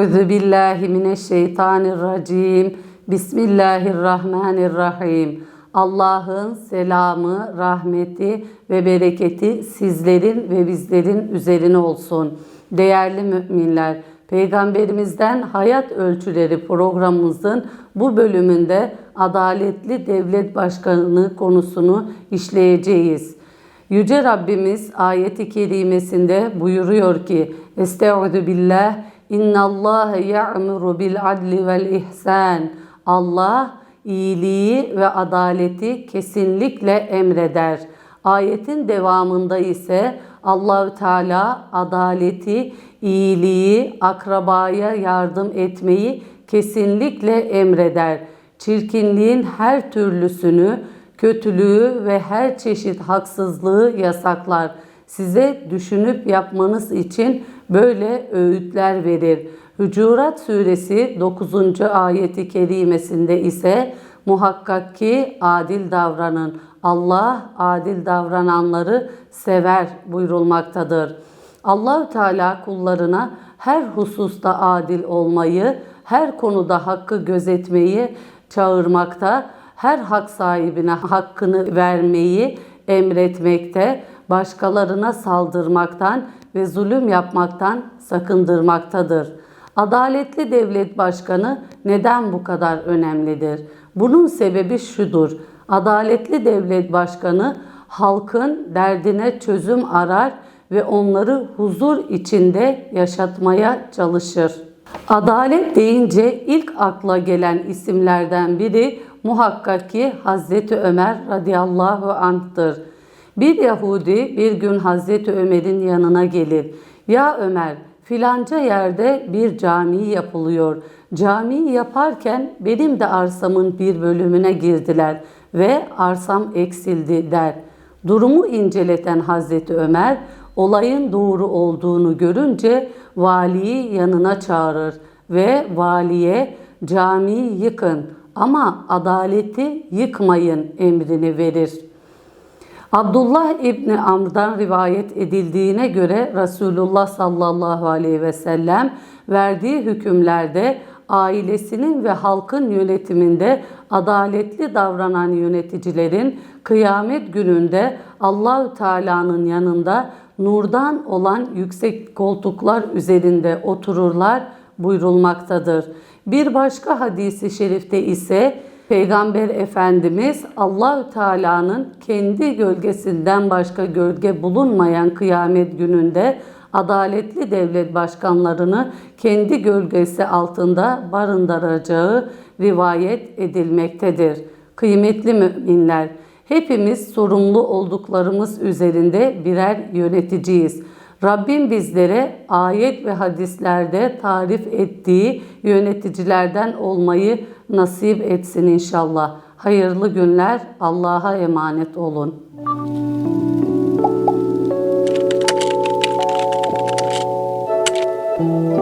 Euzu billahi mineşşeytanirracim. Bismillahirrahmanirrahim. Allah'ın selamı, rahmeti ve bereketi sizlerin ve bizlerin üzerine olsun. Değerli müminler, Peygamberimizden Hayat Ölçüleri programımızın bu bölümünde adaletli devlet başkanlığı konusunu işleyeceğiz. Yüce Rabbimiz ayeti kerimesinde buyuruyor ki Estaizu billah İnnallâhe ya'muru bil adli vel ihsan Allah iyiliği ve adaleti kesinlikle emreder. Ayetin devamında ise Allahü Teala adaleti, iyiliği, akrabaya yardım etmeyi kesinlikle emreder. Çirkinliğin her türlüsünü, kötülüğü ve her çeşit haksızlığı yasaklar. Size düşünüp yapmanız için böyle öğütler verir. Hücurat suresi 9. ayeti kerimesinde ise muhakkak ki adil davranın. Allah adil davrananları sever buyurulmaktadır. Allahü Teala kullarına her hususta adil olmayı, her konuda hakkı gözetmeyi çağırmakta, her hak sahibine hakkını vermeyi emretmekte, başkalarına saldırmaktan ve zulüm yapmaktan sakındırmaktadır. Adaletli devlet başkanı neden bu kadar önemlidir? Bunun sebebi şudur. Adaletli devlet başkanı halkın derdine çözüm arar ve onları huzur içinde yaşatmaya çalışır. Adalet deyince ilk akla gelen isimlerden biri muhakkak ki Hazreti Ömer radıyallahu anh'tır. Bir Yahudi bir gün Hazreti Ömer'in yanına gelir. Ya Ömer filanca yerde bir cami yapılıyor. Camiyi yaparken benim de arsamın bir bölümüne girdiler ve arsam eksildi der. Durumu inceleten Hazreti Ömer olayın doğru olduğunu görünce valiyi yanına çağırır ve valiye camiyi yıkın ama adaleti yıkmayın emrini verir.'' Abdullah İbni Amr'dan rivayet edildiğine göre Resulullah sallallahu aleyhi ve sellem verdiği hükümlerde ailesinin ve halkın yönetiminde adaletli davranan yöneticilerin kıyamet gününde Allahü Teala'nın yanında nurdan olan yüksek koltuklar üzerinde otururlar buyurulmaktadır. Bir başka hadisi şerifte ise Peygamber Efendimiz Allahü Teala'nın kendi gölgesinden başka gölge bulunmayan kıyamet gününde adaletli devlet başkanlarını kendi gölgesi altında barındıracağı rivayet edilmektedir. Kıymetli müminler, hepimiz sorumlu olduklarımız üzerinde birer yöneticiyiz. Rabbim bizlere ayet ve hadislerde tarif ettiği yöneticilerden olmayı nasip etsin inşallah. Hayırlı günler. Allah'a emanet olun. Müzik